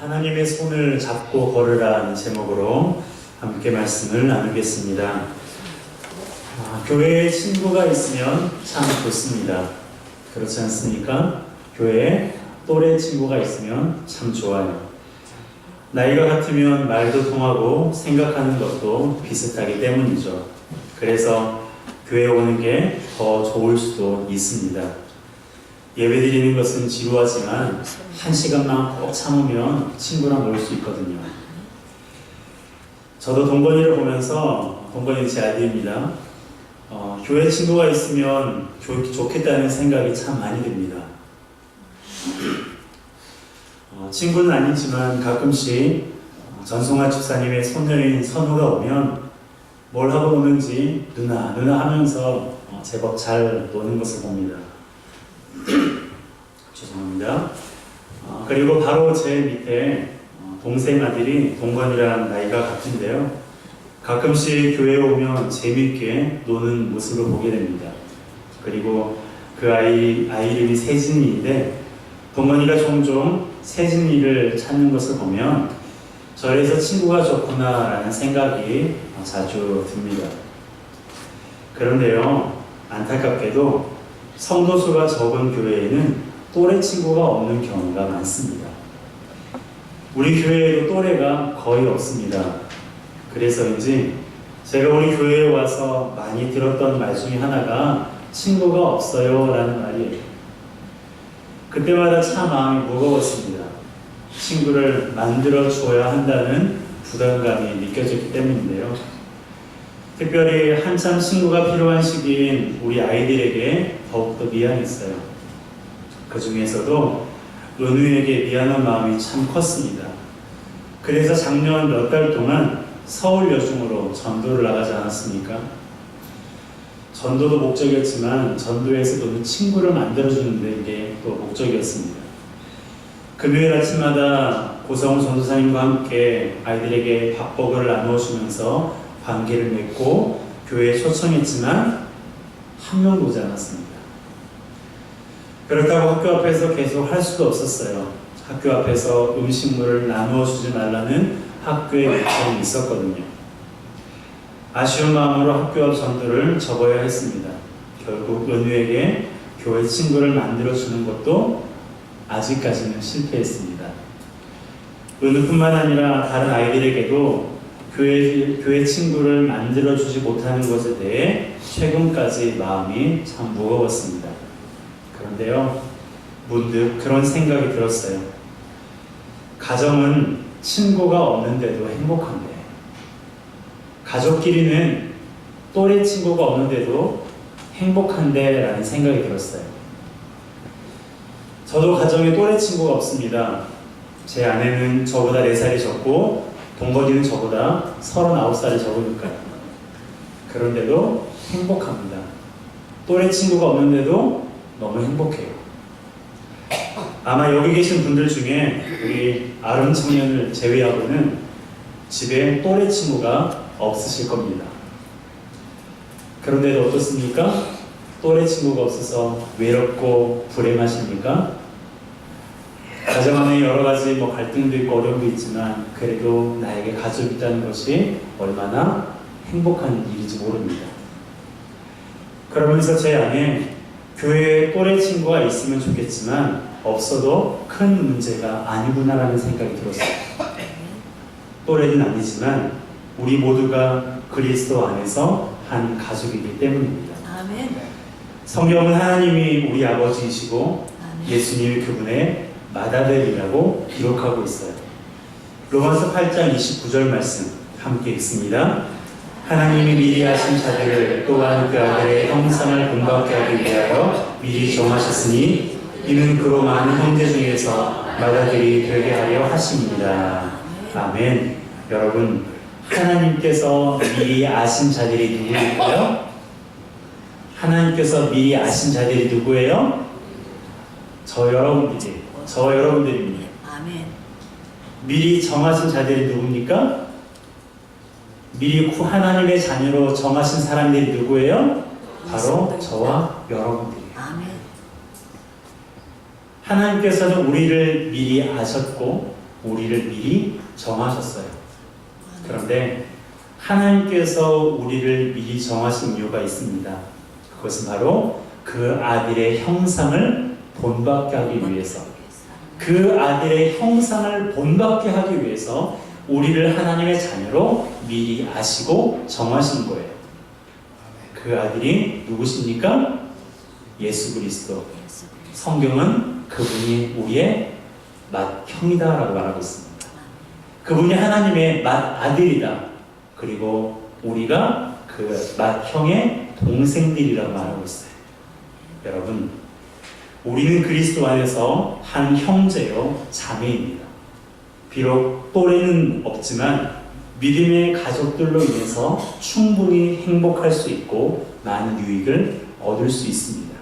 하나님의 손을 잡고 걸으라는 제목으로 함께 말씀을 나누겠습니다. 아, 교회에 친구가 있으면 참 좋습니다. 그렇지 않습니까? 교회에 또래 친구가 있으면 참 좋아요. 나이가 같으면 말도 통하고 생각하는 것도 비슷하기 때문이죠. 그래서 교회 오는 게 더 좋을 수도 있습니다. 예배 드리는 것은 지루하지만 한 시간만 꼭 참으면 친구랑 놀 수 있거든요. 저도 동건이를 보면서 동건이 제 아들입니다. 어, 교회 친구가 있으면 좋, 좋겠다는 생각이 참 많이 듭니다. 어, 친구는 아니지만 가끔씩 어, 전송아 집사님의 손녀인 선우가 오면 뭘 하고 노는지 누나 누나 하면서 어, 제법 잘 노는 것을 봅니다. 죄송합니다. 어, 그리고 바로 제 밑에 어, 동생 아들이 동건이랑 나이가 같은데요. 가끔씩 교회에 오면 재밌게 노는 모습을 보게 됩니다. 그리고 그 아이 아이 이름이 세진이인데 동건이가 종종 세진이를 찾는 것을 보면 저래서 친구가 좋구나라는 생각이 어, 자주 듭니다. 그런데요, 안타깝게도 성도수가 적은 교회에는 또래 친구가 없는 경우가 많습니다. 우리 교회에도 또래가 거의 없습니다. 그래서인지 제가 우리 교회에 와서 많이 들었던 말 중에 하나가 친구가 없어요 라는 말이에요. 그때마다 참 마음이 무거웠습니다. 친구를 만들어 줘야 한다는 부담감이 느껴졌기 때문인데요. 특별히 한참 친구가 필요한 시기인 우리 아이들에게 더욱더 미안했어요. 그 중에서도 은우에게 미안한 마음이 참 컸습니다. 그래서 작년 몇 달 동안 서울 여중으로 전도를 나가지 않았습니까? 전도도 목적이었지만 전도에서도 친구를 만들어주는 게 또 목적이었습니다. 금요일 아침마다 고성훈 전도사님과 함께 아이들에게 밥버거를 나누어주면서 관계를 맺고 교회에 초청했지만 한 명도 오지 않았습니다. 그렇다고 학교 앞에서 계속 할 수도 없었어요. 학교 앞에서 음식물을 나누어 주지 말라는 학교의 요청이 있었거든요. 아쉬운 마음으로 학교 앞 전도를 접어야 했습니다. 결국 은우에게 교회 친구를 만들어 주는 것도 아직까지는 실패했습니다. 은우뿐만 아니라 다른 아이들에게도 교회, 교회 친구를 만들어 주지 못하는 것에 대해 최근까지 마음이 참 무거웠습니다. 그런데요, 문득 그런 생각이 들었어요. 가정은 친구가 없는데도 행복한데, 가족끼리는 또래 친구가 없는데도 행복한데 라는 생각이 들었어요. 저도 가정에 또래 친구가 없습니다. 제 아내는 저보다 4살이 적고, 동거리는 저보다 39살이 적으니까요. 그런데도 행복합니다. 또래 친구가 없는데도 너무 행복해요. 아마 여기 계신 분들 중에 우리 아름 청년을 제외하고는 집에 또래 친구가 없으실 겁니다. 그런데도 어떻습니까? 또래 친구가 없어서 외롭고 불행하십니까? 가정 안에 여러 가지 뭐 갈등도 있고 어려움도 있지만 그래도 나에게 가족이 있다는 것이 얼마나 행복한 일인지 모릅니다. 그러면서 제 안에 교회에 또래 친구가 있으면 좋겠지만 없어도 큰 문제가 아니구나라는 생각이 들었어요. 또래는 아니지만 우리 모두가 그리스도 안에서 한 가족이기 때문입니다. 아멘. 성경은 하나님이 우리 아버지이시고 아멘. 예수님이 그분의 맏아들이라고 기록하고 있어요. 로마서 8장 29절 말씀 함께 읽습니다. 하나님이 미리 하신 자들을 또한 그 아들의 형상을 본받게 하기 위하여 미리 정하셨으니 이는 그로 많은 형제 중에서 맏아들이 되게 하려 하십니다. 아멘. 여러분 하나님께서 미리 아신 자들이 누구일까요? 하나님께서 미리 아신 자들이 누구예요? 저 여러분들이 저 여러분들입니다. 아멘. 미리 정하신 자들이 누굽니까? 미리 구- 하나님의 자녀로 정하신 사람들이 누구예요? 바로 저와 여러분들이에요. 아멘. 하나님께서는 우리를 미리 아셨고 우리를 미리 정하셨어요. 그런데 하나님께서 우리를 미리 정하신 이유가 있습니다. 그것은 바로 그 아들의 형상을 본받게 하기 위해서 그 아들의 형상을 본받게 하기 위해서 우리를 하나님의 자녀로 미리 아시고 정하신 거예요. 그 아들이 누구십니까? 예수 그리스도. 성경은 그분이 우리의 맏형이다라고 말하고 있습니다. 그분이 하나님의 맏아들이다. 그리고 우리가 그 맏형의 동생들이라고 말하고 있어요. 여러분, 우리는 그리스도 안에서 한 형제요 자매입니다. 비록 또래는 없지만 믿음의 가족들로 인해서 충분히 행복할 수 있고 많은 유익을 얻을 수 있습니다.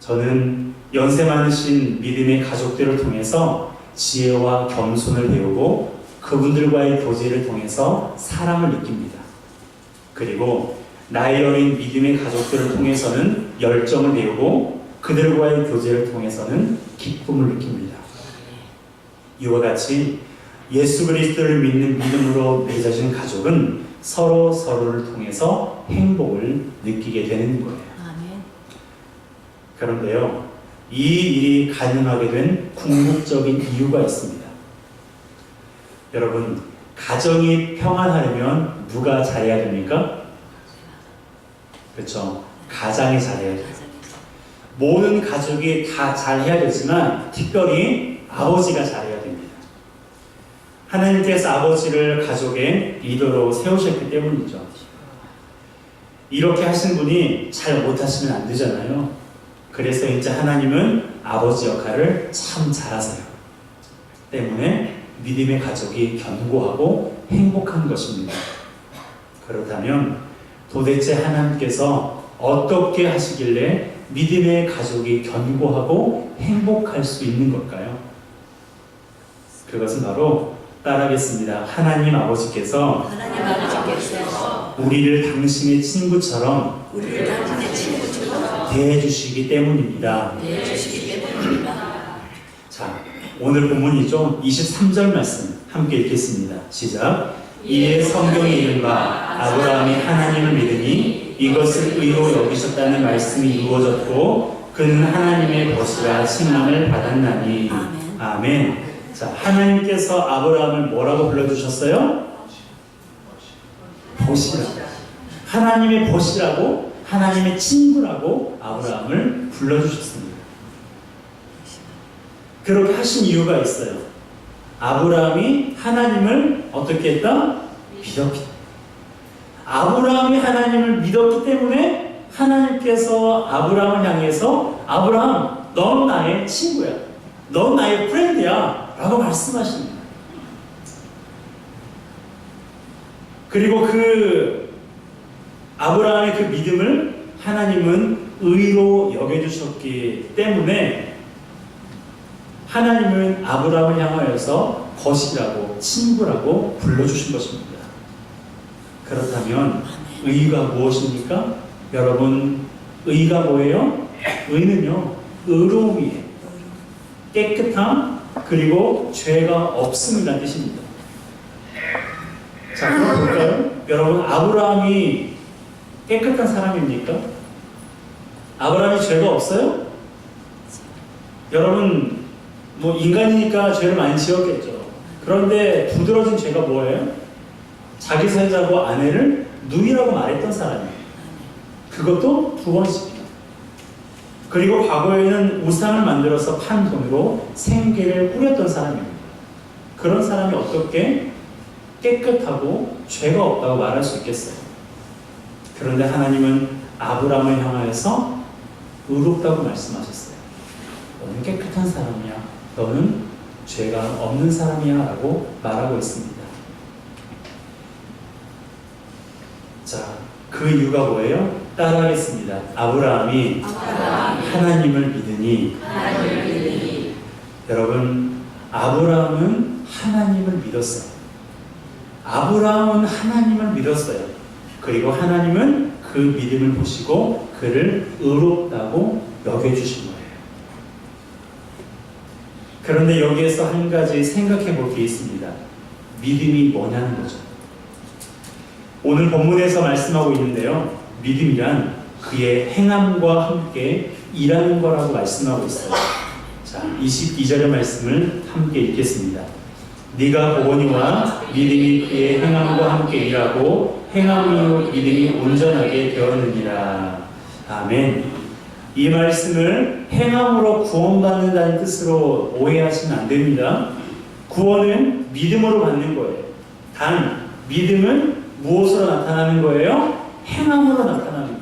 저는 연세 많으신 믿음의 가족들을 통해서 지혜와 겸손을 배우고 그분들과의 교제를 통해서 사랑을 느낍니다. 그리고 나이 어린 믿음의 가족들을 통해서는 열정을 배우고 그들과의 교제를 통해서는 기쁨을 느낍니다. 이와 같이 예수 그리스도를 믿는 믿음으로 맺어진 가족은 서로 서로를 통해서 행복을 느끼게 되는 거예요. 그런데요, 이 일이 가능하게 된 궁극적인 이유가 있습니다. 여러분, 가정이 평안하려면 누가 잘해야 됩니까? 그렇죠. 가장이 잘해야 돼요. 모든 가족이 다 잘해야 되지만 특별히 아버지가 잘해야 됩니다. 하나님께서 아버지를 가족의 리더로 세우셨기 때문이죠. 이렇게 하신 분이 잘 못하시면 안 되잖아요. 그래서 이제 하나님은 아버지 역할을 참 잘하세요. 때문에 믿음의 가족이 견고하고 행복한 것입니다. 그렇다면 도대체 하나님께서 어떻게 하시길래 믿음의 가족이 견고하고 행복할 수 있는 걸까요? 그것은 바로 따라하겠습니다. 하나님 아버지께서 하나님 아버지께서 우리를 당신의 친구처럼 우리를 당신의 친구처럼 대해주시기 때문입니다. 대해주시기 때문입니다. 자, 오늘 본문이죠. 23절 말씀 함께 읽겠습니다. 시작. 이에 성경에 이른 바 아브라함이 하나님을 믿으니 이것을 의로 여기셨다는 말씀이 이루어졌고 그는 하나님의 벗이라 칭함을 받았나니 아멘. 아멘. 자, 하나님께서 아브라함을 뭐라고 불러주셨어요? 벗이라고. 하나님의 벗이라고 하나님의 친구라고 아브라함을 불러주셨습니다. 그렇게 하신 이유가 있어요. 아브라함이 하나님을 어떻게 했다? 믿었기 아브라함이 하나님을 믿었기 때문에 하나님께서 아브라함을 향해서 아브라함, 넌 나의 친구야. 넌 나의 프렌드야. 라고 말씀하십니다. 그리고 그 아브라함의 그 믿음을 하나님은 의로 여겨주셨기 때문에 하나님은 아브라함을 향하여서 거시라고 친구라고 불러주신 것입니다. 그렇다면 의가 무엇입니까? 여러분 의가 뭐예요? 의는요 의로움이에요. 깨끗함 그리고 죄가 없음이라는 뜻입니다. 자 그럼 볼까요? 여러분 아브라함이 깨끗한 사람입니까? 아브라함이 죄가 없어요? 여러분 뭐 인간이니까 죄를 많이 지었겠죠. 그런데 두드러진 죄가 뭐예요? 자기 살자고 아내를 누이라고 말했던 사람이에요. 그것도 두 번씩이나. 그리고 과거에는 우상을 만들어서 판 돈으로 생계를 꾸렸던 사람입니다. 그런 사람이 어떻게 깨끗하고 죄가 없다고 말할 수 있겠어요? 그런데 하나님은 아브라함을 향하여서 의롭다고 말씀하셨어요. 너는 깨끗한 사람이야. 너는 죄가 없는 사람이야. 라고 말하고 있습니다. 자, 그 이유가 뭐예요? 따라하겠습니다. 아브라함이 하나님을 믿으니 하나님을 믿으니 여러분 아브라함은 하나님을 믿었어요. 아브라함은 하나님을 믿었어요. 그리고 하나님은 그 믿음을 보시고 그를 의롭다고 거예요. 그런데 여기에서 한 가지 생각해 볼 게 있습니다. 믿음이 뭐냐는 거죠. 오늘 본문에서 말씀하고 있는데요. 믿음이란 그의 행함과 함께 일하는 거라고 말씀하고 있어요. 자, 22절의 말씀을 함께 읽겠습니다. 네가 보거니와 믿음이 그의 행함과 함께 일하고 행함으로 믿음이 온전하게 되었느니라. 아멘. 이 말씀을 행함으로 구원받는다는 뜻으로 오해하시면 안 됩니다. 구원은 믿음으로 받는 거예요. 단 믿음은 무엇으로 나타나는 거예요? 행함으로 나타나는 거예요.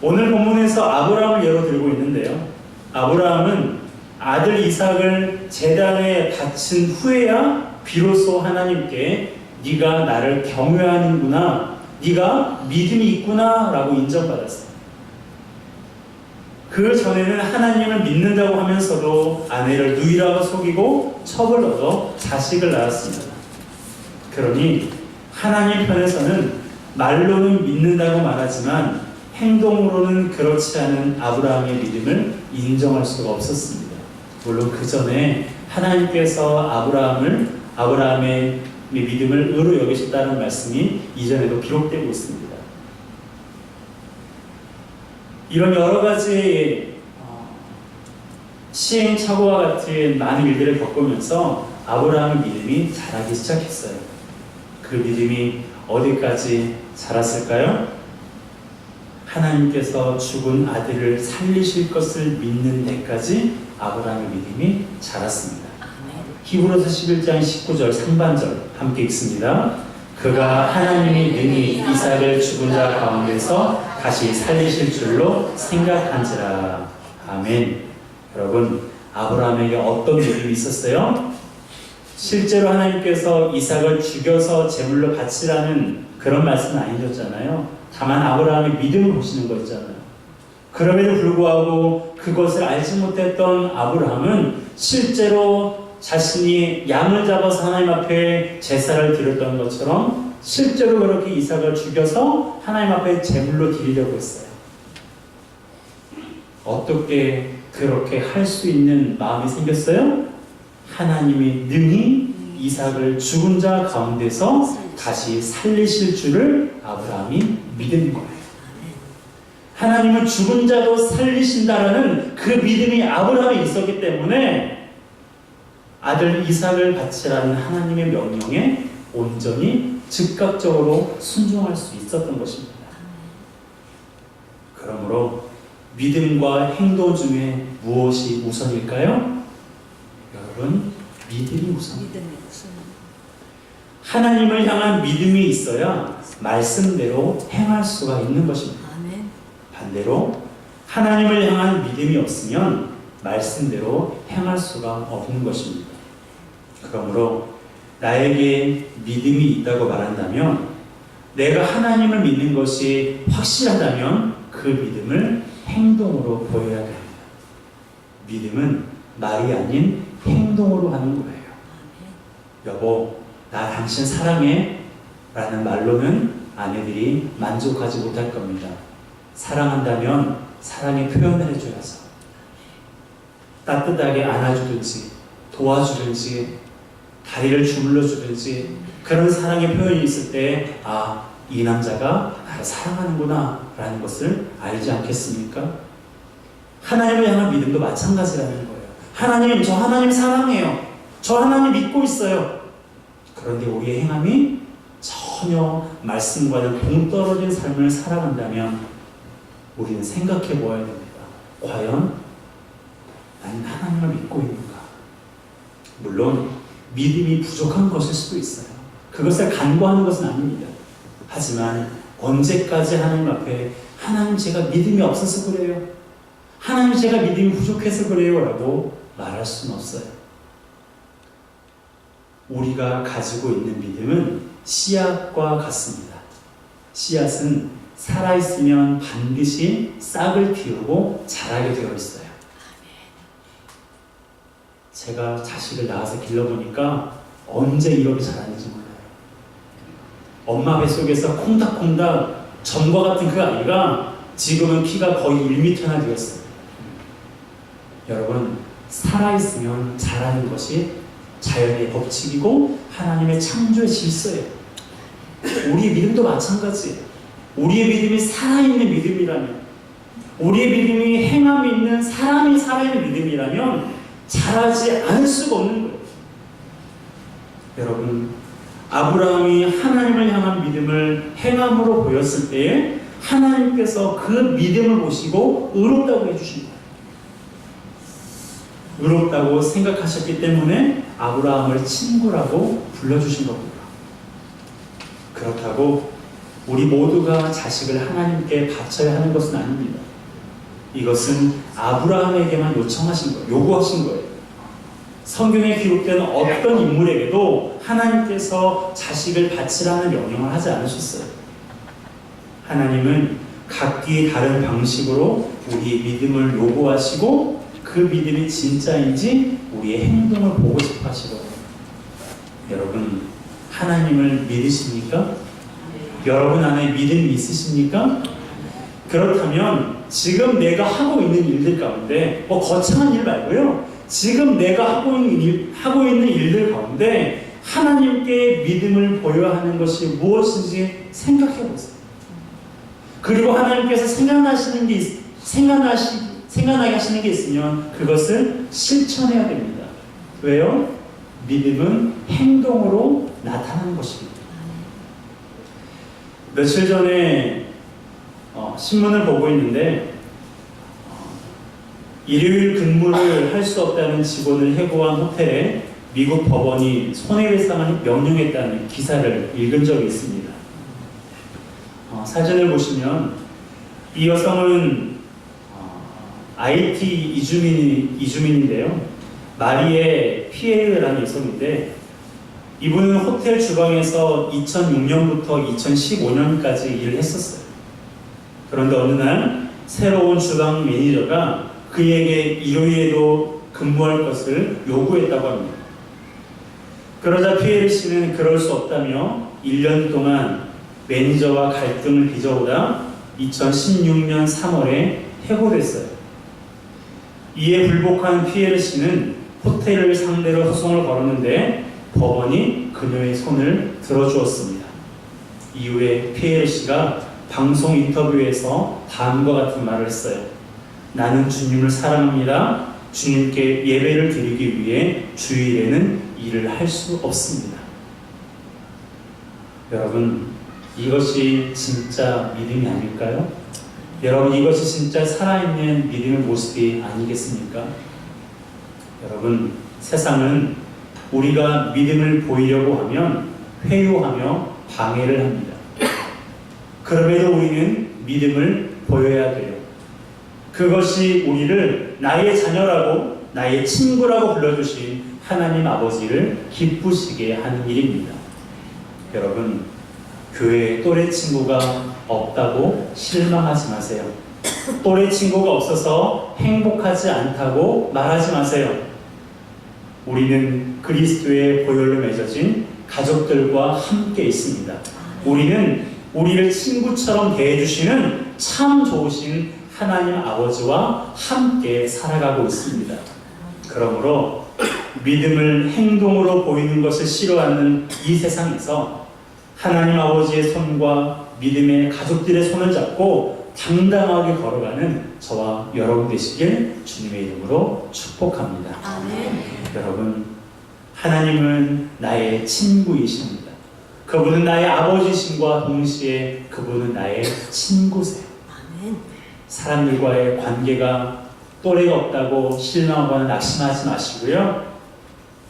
오늘 본문에서 아브라함을 예로 들고 있는데요. 아브라함은 아들 이삭을 제단에 바친 후에야 비로소 하나님께 네가 나를 경외하는구나, 네가 믿음이 있구나라고 인정받았어요. 그 전에는 하나님을 믿는다고 하면서도 아내를 누이라고 속이고 첩을 얻어 자식을 낳았습니다. 그러니 하나님 편에서는 말로는 믿는다고 말하지만 행동으로는 그렇지 않은 아브라함의 믿음을 인정할 수가 없었습니다. 물론 그 전에 하나님께서 아브라함을 아브라함의 믿음을 의로 여기셨다는 말씀이 이전에도 기록되고 있습니다. 이런 여러 가지 어, 시행착오와 같은 많은 일들을 겪으면서 아브라함의 믿음이 자라기 시작했어요. 그 믿음이 어디까지 자랐을까요? 하나님께서 죽은 아들을 살리실 것을 믿는 데까지 아브라함의 믿음이 자랐습니다. 히브리서 11장 19절 상반절 함께 읽습니다. 그가 하나님이 능히 이삭을 죽은 자 가운데서 다시 살리실 줄로 생각한지라. 아멘. 여러분, 아브라함에게 어떤 믿음이 있었어요? 실제로 하나님께서 이삭을 죽여서 제물로 바치라는 그런 말씀은 아니셨잖아요. 다만 아브라함의 믿음을 보시는 거였잖아요. 그럼에도 불구하고 그것을 알지 못했던 아브라함은 실제로 자신이 양을 잡아서 하나님 앞에 제사를 드렸던 것처럼 실제로 그렇게 이삭을 죽여서 하나님 앞에 제물로 드리려고 했어요. 어떻게 그렇게 할 수 있는 마음이 생겼어요? 하나님이 능히 이삭을 죽은 자 가운데서 다시 살리실 줄을 아브라함이 믿은 거예요. 하나님은 죽은 자도 살리신다라는 그 믿음이 아브라함에 있었기 때문에 아들 이삭을 바치라는 하나님의 명령에 온전히 즉각적으로 순종할 수 있었던 것입니다. 그러므로 믿음과 행동 중에 무엇이 우선일까요? 여러분, 믿음이 우선입니다. 하나님을 향한 믿음이 있어야 말씀대로 행할 수가 있는 것입니다. 반대로 하나님을 향한 믿음이 없으면 말씀대로 행할 수가 없는 것입니다. 그러므로 나에게 믿음이 있다고 말한다면 내가 하나님을 믿는 것이 확실하다면 그 믿음을 행동으로 보여야 됩니다. 믿음은 말이 아닌 행동으로 하는 거예요. 여보, 나 당신 사랑해. 라는 말로는 아내들이 만족하지 못할 겁니다. 사랑한다면 사랑의 표현을 해줘야죠. 따뜻하게 안아주든지, 도와주든지, 다리를 주물러 주든지, 그런 사랑의 표현이 있을 때, 아, 이 남자가 나를 사랑하는구나, 라는 것을 알지 않겠습니까? 하나님을 향한 믿음도 마찬가지라는 거예요. 하나님, 저 하나님 사랑해요. 저 하나님 믿고 있어요. 그런데 우리의 행함이 전혀 말씀과는 동떨어진 삶을 살아간다면 우리는 생각해 보아야 됩니다. 과연 나는 하나님을 믿고 있는가? 물론 믿음이 부족한 것일 수도 있어요. 그것을 간과하는 것은 아닙니다. 하지만 언제까지 하나님 앞에 하나님 제가 믿음이 없어서 그래요. 하나님 제가 믿음이 부족해서 그래요. 라고 말할 수는 없어요. 우리가 가지고 있는 믿음은 씨앗과 같습니다. 씨앗은 살아있으면 반드시 싹을 틔우고 자라게 되어 있어요. 제가 자식을 낳아서 길러보니까 언제 이렇게 자랐는지 몰라요. 엄마 뱃속에서 콩닥콩닥 점과 같은 그 아이가 지금은 키가 거의 1m나 되었어요. 여러분, 살아있으면 자라는 것이 자연의 법칙이고 하나님의 창조의 질서예요. 우리의 믿음도 마찬가지예요. 우리의 믿음이 살아있는 믿음이라면 우리의 믿음이 행함이 있는 사람이 살아있는 믿음이라면 자라지 않을 수가 없는 거예요. 여러분, 아브라함이 하나님을 향한 믿음을 행함으로 보였을 때에 하나님께서 그 믿음을 보시고 의롭다고 해주신 거예요. 의롭다고 생각하셨기 때문에 아브라함을 친구라고 불러주신 겁니다. 그렇다고 우리 모두가 자식을 하나님께 바쳐야 하는 것은 아닙니다. 이것은 아브라함에게만 요청하신 거예요. 요구하신 거예요. 성경에 기록된 어떤 인물에게도 하나님께서 자식을 바치라는 명령을 하지 않으셨어요. 하나님은 각기 다른 방식으로 우리의 믿음을 요구하시고 그 믿음이 진짜인지 우리의 행동을 보고 싶어 하시거든요. 여러분, 하나님을 믿으십니까? 여러분 안에 믿음이 있으십니까? 그렇다면 지금 내가 하고 있는 일들 가운데 뭐 거창한 일 말고요. 지금 내가 하고 있는 일, 하고 있는 일들 가운데 하나님께 믿음을 보여야 하는 것이 무엇인지 생각해 보세요. 그리고 하나님께서 생각나시는 게 있- 생각나시 생각나게 하시는 게 있으면 그것을 실천해야 됩니다. 왜요? 믿음은 행동으로 나타나는 것입니다. 며칠 전에 어, 신문을 보고 있는데 어, 일요일 근무를 할 수 없다는 직원을 해고한 호텔에 미국 법원이 손해배상을 명령했다는 기사를 읽은 적이 있습니다. 어, 사진을 보시면 이 여성은 어, IT 이주민, 이주민인데요. 마리에 피에르라는 여성인데 이분은 호텔 주방에서 2006년부터 2015년까지 일을 했었어요. 그런데 어느 날 새로운 주방 매니저가 그에게 일요일에도 근무할 것을 요구했다고 합니다. 그러자 피에르 씨는 그럴 수 없다며 1년 동안 매니저와 갈등을 빚어오다 2016년 3월에 해고됐어요. 이에 불복한 피에르 씨는 호텔을 상대로 소송을 걸었는데 법원이 그녀의 손을 들어주었습니다. 이후에 피에르 씨가 방송 인터뷰에서 다음과 같은 말을 했어요. 나는 주님을 사랑합니다. 주님께 예배를 드리기 위해 주일에는 일을 할 수 없습니다. 여러분, 이것이 진짜 믿음이 아닐까요? 여러분, 이것이 진짜 살아있는 믿음의 모습이 아니겠습니까? 여러분, 세상은 우리가 믿음을 보이려고 하면 회유하며 방해를 합니다. 그럼에도 우리는 믿음을 보여야 돼요. 그것이 우리를 나의 자녀라고 나의 친구라고 불러주신 하나님 아버지를 기쁘시게 하는 일입니다. 여러분, 교회에 또래 친구가 없다고 실망하지 마세요. 또래 친구가 없어서 행복하지 않다고 말하지 마세요. 우리는 그리스도의 보혈로 맺어진 가족들과 함께 있습니다. 우리는 우리를 친구처럼 대해주시는 참 좋으신 하나님 아버지와 함께 살아가고 있습니다. 그러므로 믿음을 행동으로 보이는 것을 싫어하는 이 세상에서 하나님 아버지의 손과 믿음의 가족들의 손을 잡고 당당하게 걸어가는 저와 여러분 되시길 주님의 이름으로 축복합니다. 아멘. 여러분, 하나님은 나의 친구이십니다. 그분은 나의 아버지신과 동시에 그분은 나의 친구세요. 사람들과의 관계가 또래가 없다고 실망하거나 낙심하지 마시고요.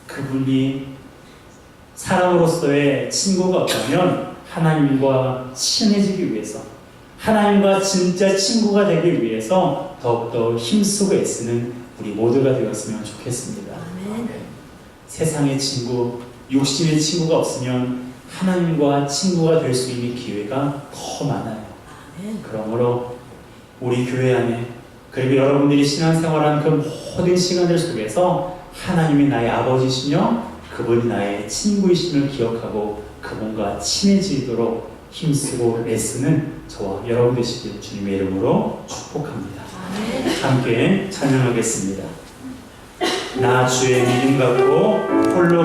그분이 사람으로서의 친구가 없다면 하나님과 친해지기 위해서 하나님과 진짜 친구가 되기 위해서 더욱더 힘쓰고 애쓰는 우리 모두가 되었으면 좋겠습니다. 아멘. 세상의 친구, 육신의 친구가 없으면 하나님과 친구가 될 수 있는 기회가 더 많아요. 그러므로 우리 교회 안에 그리고 여러분들이 신앙생활한 그 모든 시간들 속에서 하나님이 나의 아버지시며 그분이 나의 친구이심을 기억하고 그분과 친해지도록 힘쓰고 애쓰는 저와 여러분 되시길 주님의 이름으로 축복합니다. 함께 찬양하겠습니다. 나 주의 믿음 갖고 홀로